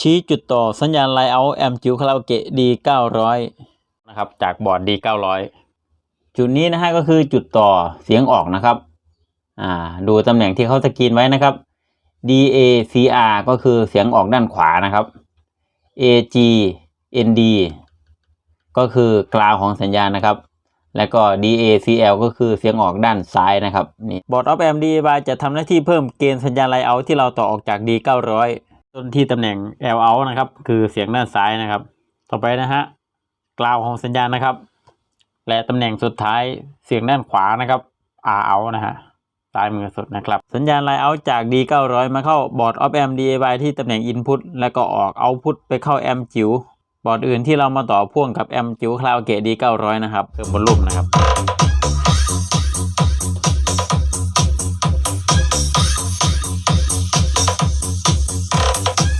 ชี้จุดต่อสัญญาณไลเอาแอมจิ๋วคาราโอเกะ D900 นะครับ จากบอร์ด D900 จุดนี้นะฮะก็คือจุดต่อเสียงออกนะครับ อ่า ดูตำแหน่งที่เขาสกรีนไว้นะครับ DACR ก็คือเสียงออกด้านขวานะครับ AG ND ก็คือกลาวของสัญญาณนะครับ และก็ DACL ก็คือเสียงออกด้านซ้ายนะครับนี่บอร์ดออฟแอมดีบาจะทำหน้าที่เพิ่มเกณฑ์สัญญาณไลเอาที่เราต่อออกจาก D900 ้นที่ตำแหน่ง L out นะครับ คือเสียงด้านซ้ายนะครับ ต่อไปนะฮะกล่าวของสัญญาณนะครับ และตำแหน่งสุดท้ายเสียงด้านขวานะครับ R out นะฮะซ้ายมือสุดนะครับ สัญญาณ Line Out จาก D900 มาเข้าบอร์ด of amp DAY ที่ตำแหน่ง Input แล้วก็ออก Output ไปเข้า amp จิ๋วบอร์ดอื่นที่เรามาต่อพ่วงกับ amp จิ๋วคลาวเกต D900 นะครับเพิ่มบอลลุ่มนะครับ